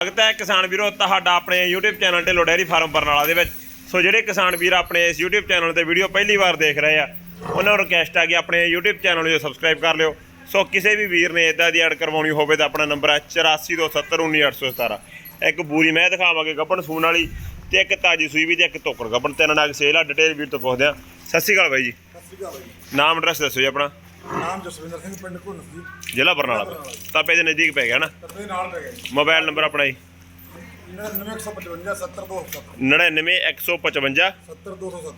ਸਵਾਗਤ ਹੈ ਕਿਸਾਨ ਵੀਰੋ ਤੁਹਾਡਾ ਆਪਣੇ YouTube channel Dhillon dairy farm Barnala ਦੇ ਵਿੱਚ। ਸੋ ਜਿਹੜੇ ਕਿਸਾਨ ਵੀਰ ਆਪਣੇ ਇਸ YouTube ਚੈਨਲ ਤੇ ਵੀਡੀਓ ਪਹਿਲੀ ਵਾਰ ਦੇਖ ਰਹੇ ਆ ਉਹਨਾਂ ਨੂੰ ਰਿਕਵੈਸਟ ਆ ਕਿ ਆਪਣੇ YouTube ਚੈਨਲ ਨੂੰ ਸਬਸਕ੍ਰਾਈਬ ਕਰ ਲਿਓ। ਸੋ ਕਿਸੇ ਵੀ ਵੀਰ ਨੇ ਇਦਾਂ ਦੀ ਐਡ ਕਰਵਾਉਣੀ ਹੋਵੇ ਤਾਂ ਆਪਣਾ ਨੰਬਰ ਹੈ 8427191817 ਇੱਕ ਬੂਰੀ ਮੈਂ ਦਿਖਾਵਾਂਗੇ ਗੱਪਣ ਸੂਣ ਵਾਲੀ ਤੇ ਇੱਕ ਤਾਜੀ ਸੂਈ ਵੀ ਤੇ ਇੱਕ ਟੋਕਰ ਗੱਪਣ ਤਿੰਨ ਨਾਗ ਸੇਲ ਆ ਡਿਟੇਲ ਵੀਰ ਤੋਂ ਪੁੱਛਦੇ ਆ ਸਤਿ ਸ਼੍ਰੀ ਅਕਾਲ ਬਾਈ ਜੀ। ਸਤਿ ਸ਼੍ਰੀ ਅਕਾਲ ਜੀ। ਨਾਮ ਐਡਰੈਸ ਦੱਸੋ ਜੀ ਆਪਣਾ। ਨਾਮ ਜਸਵਿੰਦਰ ਸਿੰਘ ਪਿੰਡ ਘੁੰਨ ਜੀ ਜ਼ਿਲ੍ਹਾ ਬਰਨਾਲਾ। ਤਾਪੇ ਦੇ ਨਜ਼ਦੀਕ ਪੈ ਗਿਆ ਨਾ? ਤੇਰੇ ਨਾਲ ਪੈ ਗਿਆ ਜੀ। ਮੋਬਾਈਲ ਨੰਬਰ ਆਪਣਾ ਜੀ। 9155 70270 99155 70270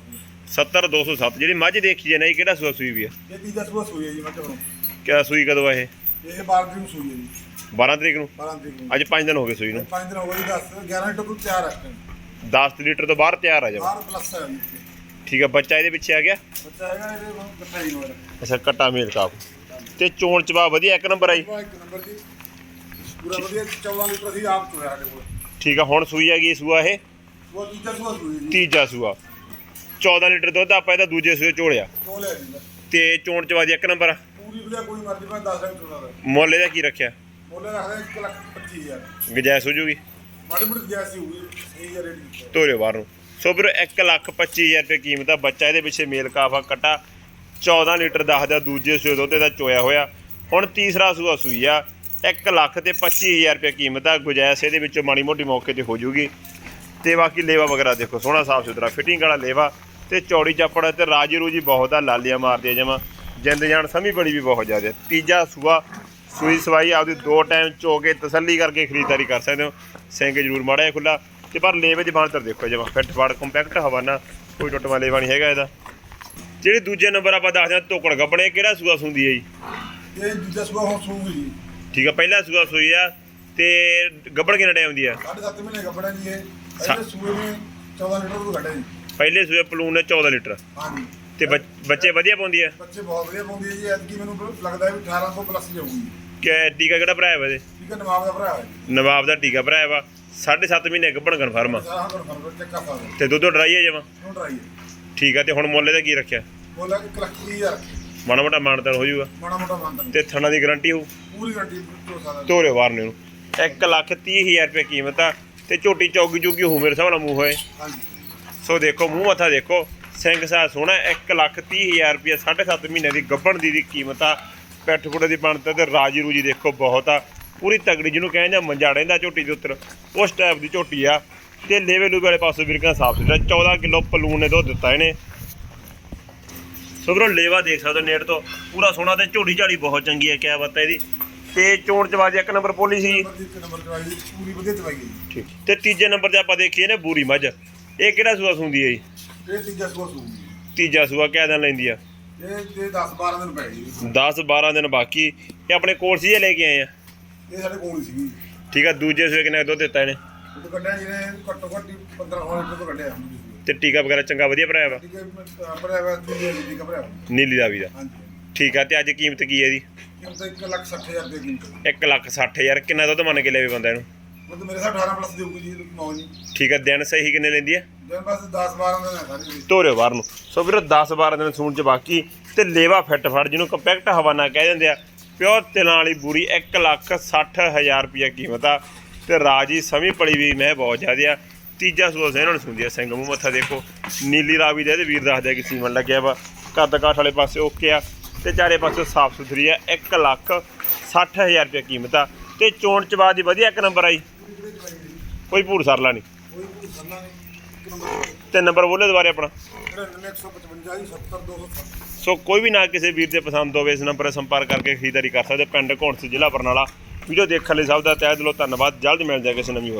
70207 ਜਿਹੜੀ ਮੱਝ ਦੇਖੀ ਜੇ ਨਹੀਂ ਕਿਹੜਾ ਸੂਆ ਸੂਈ ਵੀ ਆ? ਇਹ ਤੀਜਾ ਸੂਆ ਸੂਈ ਹੈ ਜੀ ਮੈਂ ਤੁਹਾਨੂੰ ਕਿਹੜਾ ਸੂਈ ਕਦੋਂ ਆ ਇਹ? ਇਹ 12 ਤਰੀਕ ਨੂੰ ਸੂਈ ਹੈ ਜੀ। 12 ਤਰੀਕ ਨੂੰ? 12 ਤਰੀਕ ਨੂੰ। ਅੱਜ 5 ਦਿਨ ਹੋ ਗਏ ਸੂਈ ਨੂੰ। 5 ਦਿਨ ਹੋ ਗਏ 10 11 ਲੀਟਰ ਤੋਂ ਤਿਆਰ ਹੈ 10 ਲੀਟਰ ਤੋਂ ਬਾਹਰ ਤਿਆਰ ਆ ਜਾ ਬਾਹਰ ਪਲੱਸ ਹੈ ਜੀ। ਠੀਕ ਆ ਬੱਚਾ ਇਹਦੇ ਪਿੱਛੇ ਆ ਗਿਆ? ਬੱਚਾ ਹੈਗਾ ਇਹਦੇ ਕੋਲ ਹੀ ਅੱਛਾ ਕੱਟਾ ਮੇਲ ਕਾਪ ਤੇ ਚੋਣ ਚਵਾ ਵਧੀਆ ਇੱਕ ਨੰਬਰ ਆਈ? ਉਹ ਇੱਕ ਨੰਬਰ ਜੀ। ਪੂਰਾ ਵਧੀਆ 14 ਲੀਟਰ ਅਸੀਂ ਆਪ ਚੋਇਆ ਸਾਡੇ ਕੋਲ। ਠੀਕ ਆ ਹੁਣ ਸੂਈ ਆ ਗਈ ਸੂਆ ਇਹ? ਉਹ ਤੀਜਾ ਸੂਆ ਸੂਈ ਹੈ ਜੀ। ਤੀਜਾ ਸੂਆ। 14 ਲੀਟਰ ਦੁੱਧ ਆਪਾਂ ਇਹਦਾ ਦੂਜੇ ਸੂਏ ਝੋਲਿਆ। ਜੀ ਤੇ ਚੋਣ ਚਵਾ ਦੀ ਇੱਕ ਨੰਬਰ ਆ। ਪੂਰੀ ਵਧੀਆ ਕੋਈ ਮਰਜ਼ੀ ਮੈਂ 10 ਰੰਗ ਚੋਣਾ ਦਾ। ਮੁੱਲ ਇਹਦਾ ਕੀ ਰੱਖਿਆ? ਬੋਲੇ ਰੱਖਦੇ 1 ਲੱਖ 25000 ਗਜੈਸ ਹੋ ਜੂਗੀ? ਮਾੜੀ ਮੋਟੀ ਜੈਸੀ ਹੋਊਗੀ ਸਹੀ ਹੈ ਰੇਟ। ਤੋਰਿਓ ਬਾਹਰ ਨੂੰ। ਸੋ ਵੀਰੋ 1 ਲੱਖ 25000 ਰੁਪਏ ਕੀਮਤ ਆ ਬੱਚਾ, ਇਹਦੇ ਪਿੱਛੇ ਮੇਲ ਕਾਫਾ ਕੱਟਾ। 14 ਲੀਟਰ ਦੱਸਦਾ ਦੂਜੇ ਸੂਏ ਦੁੱਧ ਦਾ ਚੋਇਆ ਹੋਇਆ। ਹੁਣ ਤੀਸਰਾ ਸੂਆ ਸੂਈ ਆ। 1 ਲੱਖ ਤੇ 25000 ਰੁਪਏ ਕੀਮਤ ਆ। ਗੁਜਾਇਸ਼ ਇਹਦੇ ਵਿੱਚੋਂ ਮਾੜੀ ਮੋਟੀ ਮੌਕੇ ਤੇ ਹੋ ਜੂਗੀ। ਤੇ ਬਾਕੀ ਲੇਵਾ ਵਗੈਰਾ ਦੇਖੋ, ਸੋਹਣਾ ਸਾਫ਼ ਸੁਥਰਾ ਫਿਟਿੰਗ ਵਾਲਾ ਲੇਵਾ। ਤੇ ਚੌੜੀ ਚੱਪੜ ਤੇ ਰਾਜੀ ਰੂਜੀ ਬਹੁਤ ਆ, ਲਾਲੀਆਂ ਮਾਰਦੀਆਂ ਆ ਜਮਾ। ਜਿੰਦ ਜਾਨ ਸਮੀ ਬੜੀ ਵੀ ਬਹੁਤ ਜ਼ਿਆਦਾ। ਤੀਜਾ ਸੂਆ ਸੂਈ ਸਵਾਈ, ਆਪਦੀ ਦੋ ਟਾਈਮ ਚੋ ਕੇ ਤਸੱਲੀ ਕਰਕੇ ਖਰੀਦਦਾਰੀ ਕਰ ਸਕਦੇ ਹੋ। ਸਿੰਘ ਜ਼ਰੂਰ ਮਾੜਾ ਜਿਹਾ ਖੁੱਲਾ ਤੇ ਪਰ ਲੇਵੇ ਚ ਬਾਂਤਰ ਦੇਖੋ ਜਮਾ ਫਿੱਟ ਫਾੜ ਕੰਪੈਕਟ ਹਵਾਨਾ ਕੋਈ ਟੁੱਟਵਾ ਲੇਵਾ ਨਹੀਂ ਹੈਗਾ ਇਹਦਾ। ਜਿਹੜੇ ਦੂਜੇ ਨੰਬਰ ਆਪਾਂ ਦੱਸਦੇ ਹਾਂ ਤੋਕੜ ਗੱਬਣੇ ਕਿਹੜਾ ਸੂਆ ਸੁੰਦੀ ਹੈ ਜੀ? ਇਹ ਦੂਜਾ ਸੂਆ ਹੁਣ ਸੂਗੀ ਜੀ। ਠੀਕ ਆ ਪਹਿਲਾ ਸੂਆ ਸੂਈ ਆ ਤੇ ਗੱਬੜ ਕਿੰਨਾ ਟਾਈਮ ਦੀ ਆ? ਸਾਢੇ ਸੱਤ ਮਹੀਨੇ ਕੱਪੜਾ ਜੀ ਇਹ। ਇਹਦੇ ਸੂਏ ਨੇ 14 ਲੀਟਰ ਤੋਂ ਕੱਢਿਆ ਜੀ। ਪਹਿਲੇ ਸੂਏ ਪਲੂਨ ਨੇ 14 ਲੀਟਰ। ਹਾਂਜੀ। ਤੇ ਬੱਚ- ਬੱਚੇ ਵਧੀਆ ਪਾਉਂਦੀ ਆ? ਬੱਚੇ ਬਹੁਤ ਵਧੀਆ ਪਾਉਂਦੀ ਹੈ ਜੀ ਐਤਕੀ ਮੈਨੂੰ ਲੱਗਦਾ ਹੈ ਵੀ 1800 ਪਲੱਸ ਜਾਊਗੀ ਕਿ ਟੀਕਾ ਕਿਹੜਾ ਭਰਾਇਆ ਵਾ ਇਹਦੇ ਠੀਕ ਹੈ ਨਵਾਬ ਦਾ ਭਰਾ ਹੈ। ਨਵਾਬ ਦਾ ਟੀਕਾ ਭਰਾਇਆ ਵਾ। 7.5 ਮਹੀਨੇ ਗੱਬਣ ਕਨਫਰਮ ਆ। ਸਾਰਾ ਕਨਫਰਮ ਚੈੱਕ ਸਕਦੇ ਤੇ ਦੁੱਧ ਡਰਾਈ ਹੈ ਜਮਾ? ਟਰਾਈ ਹੈ ਠੀਕ ਆ ਤੇ ਹੁਣ ਮੁੱਲ ਇਹਦਾ ਕੀ ਰੱਖਿਆ? ਬੋਲਾ 1 ਲੱਖ 30000 ਮਾੜਾ ਮੋਟਾ ਮਾਨਤਾਨ ਹੋ ਜਾਊਗਾ। ਮਾੜਾ ਮੋਟਾ ਮੰਨਦਾ ਤੇ ਥਣਾ ਦੀ ਗਾਰੰਟੀ ਹੋਊ? ਪੂਰੀ ਗੱਡੀ ਤੋਂ ਸਾਰਾ ਤੋਰੇ ਵਾਰਨੇ ਨੂੰ 1 ਲੱਖ 30000 ਰੁਪਏ ਕੀਮਤ ਆ। ਤੇ ਝੋਟੀ ਚੌਗੀ ਚੁਗੀ ਹੋ ਮੇਰੇ ਹਿਸਾਬ ਨਾਲ ਮੂੰਹ ਹੋਏ। ਹਾਂਜੀ। ਸੋ ਦੇਖੋ ਮੂੰਹ ਮੱਥਾ ਦੇਖੋ। ਸਿੰਘ ਸਾਹ ਸੋਹਣਾ 1 ਲੱਖ 30000 ਰੁਪਏ 7.5 ਮਹੀਨੇ ਦੀ ਗੱਬਣ ਦੀ ਦੀ ਕੀਮਤ ਆ। ਪੈਠ ਪੁੜੇ ਦੀ ਬਣਤ ਤੇ ਰਾਜੀ ਰੂਜੀ ਦੇਖੋ ਬਹੁਤ ਆ। ਪੂਰੀ ਤਗੜੀ ਜਿਹਨੂੰ ਕਹਿੰਦੇ ਆ ਮੰਜਾੜੇ ਦਾ ਝੋਟੀ ਦੇ ਉੱਤਰ। ਉਸ ਟਾਈਪ ਦੀ ਝੋਟੀ ਆ। ਤੇ ਲੇਵੇ ਲੂਵੇ ਵਾਲੇ ਪਾਸੋਂ ਵਿਰਕਾਂ ਸਾਫ਼ ਸੁਥਰਾ 14 ਕਿਲੋ ਪਲੂਨ ਨੇ ਦੁੱਧ ਦਿੱਤਾ ਇਹਨੇ। ਸੋ ਵੀਰੋ ਲੇਵਾ ਦੇਖ ਸਕਦੇ ਹੋ ਨੇੜ ਤੋਂ ਪੂਰਾ ਸੋਹਣਾ ਤੇ ਝੋਟੀ ਝਾੜੀ ਬਹੁਤ ਚੰਗੀ ਹੈ ਕਿਆ ਬਾਤ ਹੈ ਇਹਦੀ। ਤੇ ਚੋਣ ਚਵਾਜ ਇੱਕ ਨੰਬਰ ਪੋਲੀ ਸੀ। ਇੱਕ ਨੰਬਰ ਚਵਾਈ ਪੂਰੀ ਵਧੀਆ ਚਵਾਈ ਠੀਕ ਤੇ ਤੀਜੇ ਨੰਬਰ ਤੇ ਆਪਾਂ ਦੇਖੀਏ ਨੇ ਬੂਰੀ ਮੱਝ। ਇਹ ਕਿਹੜਾ ਸੂਆ ਸੁੰਦੀ ਹੈ ਜੀ? ਇਹ ਤੀਜਾ ਸੂਆ ਸੂਗੀ ਤੀਜਾ ਸੂਆ ਕਿਆ ਦਿਨ ਲੈਂਦੀ ਆ ਇਹ ਤੇ 10 12 ਦਿਨ ਪੈ ਗਈ 10 12 ਦਿਨ ਬਾਕੀ। ਇਹ ਆਪਣੇ ਕੋਲ ਸੀ ਲੈ ਕੇ ਆਏ ਆ? ਇਹ ਸਾਡੇ ਕੋਲ ਹੀ ਸੀਗੀ। ਠੀਕ ਆ ਦੂਜੇ ਸੂਏ ਕਿੰਨਾ ਕੁ ਦੁੱਧ ਦਿੱਤਾ ਇਹਨੇ? ਉਹ ਕੱਢਿਆ ਜਿਹਨੇ ਘੱਟੋ ਘੱਟ 15 16 ਲੀਟਰ ਤੋਂ ਕੱਢਿਆ ਤੇ ਟੀਕਾ ਵਗੈਰਾ ਚੰਗਾ ਵਧੀਆ ਭਰਾਇਆ ਵਾ? ਠੀਕ ਹੈ। ਨੀਲੀ ਦਾ ਵੀ ਦਾ। ਹਾਂਜੀ। ਠੀਕ ਆ ਤੇ ਅੱਜ ਕੀਮਤ ਕੀ ਹੈ ਇਹਦੀ? ਕਿੰਨਾ 1 ਲੱਖ 60000 ਦੇ ਕੀਮਤ 1 ਲੱਖ 60 ਹਜ਼ਾਰ। ਕਿੰਨਾ ਦੁੱਧ ਮੰਨ ਕੇ ਲੈਵੇ ਬੰਦਾ ਇਹਨੂੰ? ਉਹ ਮੇਰੇ ਸਾਹ 18 ਪਲੱਸ ਦੇਊਗੀ ਜੀ ਮੌਜ ਜੀ। ਠੀਕ ਆ ਦਿਨ ਸਹੀ ਕਿੰਨੇ ਲੈਂਦੀ ਆ? ਜਨ ਬਸ 10 12 ਦਿਨ ਹੈ ਸਾਰੀ ਜੀ ਤੋਰਿਓ ਬਾਹਰ ਨੂੰ। ਸੋ ਵੀਰੋ 10 12 ਦਿਨ ਸੂਣ ਚ ਬਾਕੀ ਤੇ ਲੇਵਾ ਫਿੱਟ ਫੜ ਜਿਹਨੂੰ ਕੰਪੈਕਟ ਹਵਾਨਾ ਕਹਿ ਦਿੰਦੇ ਆ। ਪਿਓਰ ਤਿਲਾਂ ਵਾਲੀ ਬੂਰੀ 1 ਲੱਖ 60 ਹਜ਼ਾਰ ਰੁਪਏ ਕੀਮਤ ਆ। ਤੇ ਰਾਜੀ ਸਮੀ ਪੜੀ ਵੀ ਮੈਂ ਬਹੁਤ ਜ਼ਿਆਦਾ ਆ। ਤੀਜਾ ਸੂਸ ਇਹਨਾਂ ਨੂੰ ਸੁਣਦੀ ਆ ਸਿੰਘ ਮੂੰਹ ਮੱਥਾ ਦੇਖੋ। ਨੀਲੀ ਰਾਵੀ ਦੇ ਇਹਦੇ ਵੀਰ ਦੱਸਦੇ ਕਿ ਸੀਮਨ ਲੱਗਿਆ ਵਾ। ਕੱਦ ਕਾਠ ਵਾਲੇ ਪਾਸੇ ਓਕੇ ਆ। ਤੇ ਚਾਰੇ ਪਾਸੇ ਸਾਫ਼ ਸੁਥਰੀ ਆ 1 ਲੱਖ 60 ਹਜ਼ਾਰ ਰੁਪਏ ਕੀਮਤ ਆ। ਤੇ ਚੋਣ ਚਵਾ ਦੀ ਵਧੀਆ ਇੱਕ ਨੰਬਰ ਆਈ। ਕੋਈ ਭੂਰ ਸਰਲਾ ਨਹੀਂ। ਕੋਈ ਕੋਈ ਸੰਨਾ ਨਹੀਂ। ਤੇ ਨੰਬਰ ਬੋਲੇ ਦੁਬਾਰੇ ਆਪਣਾ। 9155 ਜੀ 70207 ਸੋ ਕੋਈ ਵੀ ਨਾ ਕਿਸੇ ਵੀਰ ਦੇ ਪਸੰਦ ਹੋਵੇ ਇਸ ਨੰਬਰ 'ਤੇ ਸੰਪਰਕ ਕਰਕੇ ਖਰੀਦਦਾਰੀ ਕਰ ਸਕਦੇ ਪਿੰਡ ਘੋਣਸ ਜ਼ਿਲ੍ਹਾ ਬਰਨਾਲਾ। ਵੀਡੀਓ ਦੇਖਣ ਲਈ ਸਭ ਦਾ ਤਹਿ ਦਿਲੋਂ ਧੰਨਵਾਦ। ਜਲਦ ਮਿਲ ਜਾਏ ਕਿਸੇ ਨਵੀਂ